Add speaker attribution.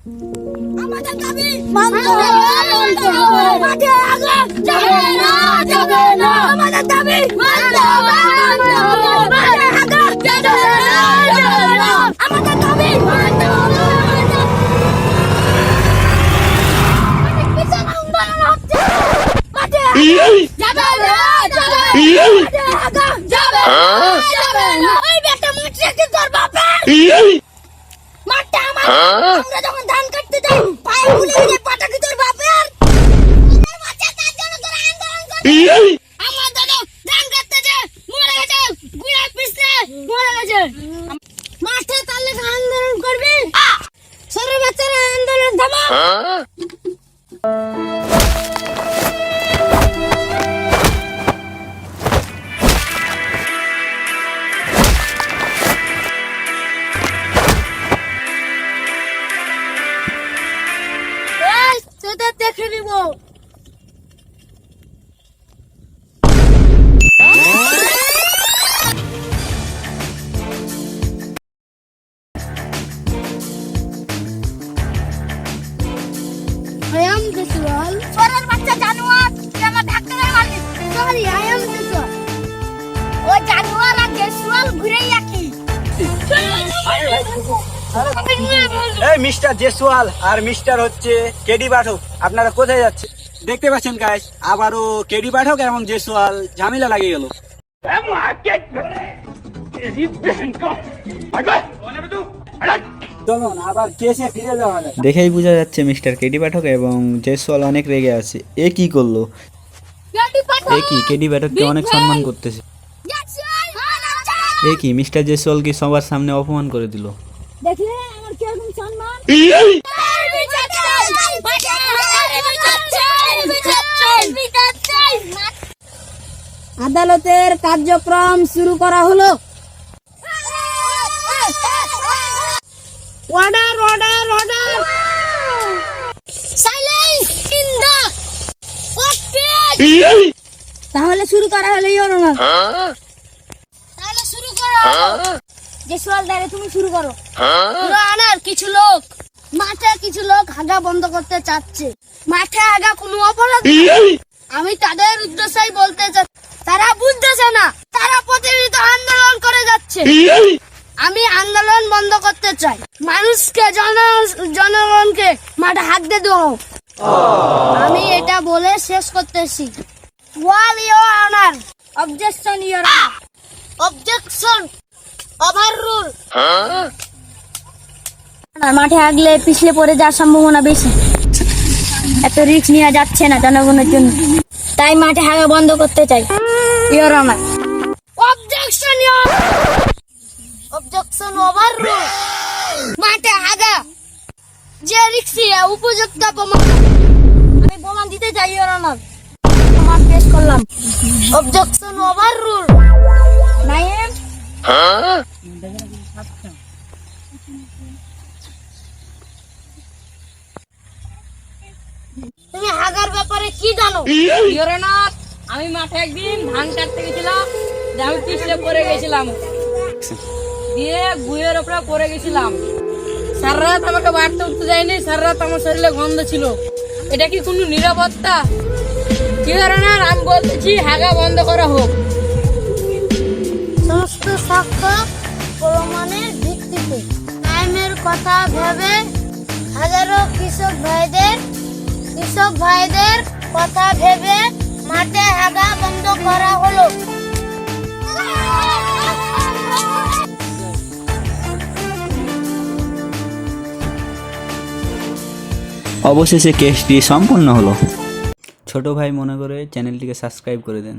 Speaker 1: আমাদের দাবি মানতে হবে মাঠে আগে যাবে না যাবে না। আমাদের দাবি মানতে হবে মানতে হবে। মাঠে আগে যাবে না যাবে না। আমাদের দাবি মানতে হবে যাবে না যাবে না যাবে না ওই বেটা মুছে কি তোর বাপের আমার যখন ধান কাটতে যাই কি তোর তার তোরা আন্দোলন করবি। আমার দাদা ধান কাটতে যে গেছে গুড়া পিছলে মরে মাঠে তাহলে আন্দোলন করবি? ছোট বাচ্চারা, আন্দোলন থামা। এই দেখে নিব I am this one.
Speaker 2: এই মিস্টার জেসওয়াল আর মিস্টার হচ্ছে কেডি পাঠক আপনারা কোথায় যাচ্ছে দেখতে পাচ্ছেন গাইস আবারও কেডি পাঠক এবং জেসওয়াল ঝামেলা লাগিয়ে গেল।
Speaker 3: দেখেই বোঝা যাচ্ছে মিস্টার কেডি পাঠক এবং জয়সওয়াল অনেক রেগে আছে। এ কি করল? এ কি কেডি পাঠককে অনেক সম্মান করতেছে। এ কি মিস্টার জয়সওয়াল কি সবার সামনে অপমান করে দিল।
Speaker 1: দেখলে আমার কীরকম সম্মান? আদালতের কার্যক্রম শুরু করা হলো। Order order order silence in the তাহলে শুরু করা হলো ইওর তাহলে শুরু করো যে সোয়াল দাঁড়ে তুমি শুরু করো। আনার কিছু লোক মাঠে কিছু লোক হাগা বন্ধ করতে চাচ্ছে। মাঠে আগা কোনো অপরাধ। আমি তাদের উদ্দেশ্যেই বলতে চাই তারা বুঝতেছে না তারা প্রতিনিয়ত আন্দোলন করে যাচ্ছে। আমি আন্দোলন বন্ধ করতে চাই। মানুষকে জন জনগণকে মাঠে হাত দিয়ে দেবো। আমি এটা বলে শেষ করতেছি। Well your honour objection your objection overrule মাঠে আগলে পিছলে পড়ে যাওয়ার সম্ভাবনা বেশি। এত রিস্ক নেওয়া যাচ্ছে না জনগণের জন্য। তাই মাঠে হাগা বন্ধ করতে চাই। Your honour objection objection overrule মাঠে হাগা যে রিক্সি উপযুক্ত প্রমাণ আমি প্রমাণ দিতে চাই ইওর অনার প্রমাণ পেশ করলাম। অবজেকশন ওভার রুল নাইম তুমি হাগার ব্যাপারে কি জানো?
Speaker 4: ইয়োরনাথ আমি মাঠে একদিন ধান কাটতে গেছিলাম আমি পিছলে পড়ে গেছিলাম। দিয়ে গুয়ের ওপরে পড়ে গেছিলাম। সারা রাত আমাকে বাড়তে উঠতে যায়নি সারা রাত আমার শরীরে গন্ধ ছিল। এটা কি কোনো নিরাপত্তা? ইয়োরনাথ আমি বলতেছি হাগা বন্ধ করা হোক।
Speaker 1: সমস্ত সাক্ষ্য প্রমাণের ভিত্তিতে। টাইমের কথা ভেবে হাজারো কৃষক ভাইদের কৃষক ভাইদের কথা ভেবে মাঠে হাগা বন্ধ করা হলো।
Speaker 3: অবশেষে কেসটি সম্পূর্ণ হলো। ছোট ভাই মনে করে চ্যানেলটিকে সাবস্ক্রাইব করে দেন।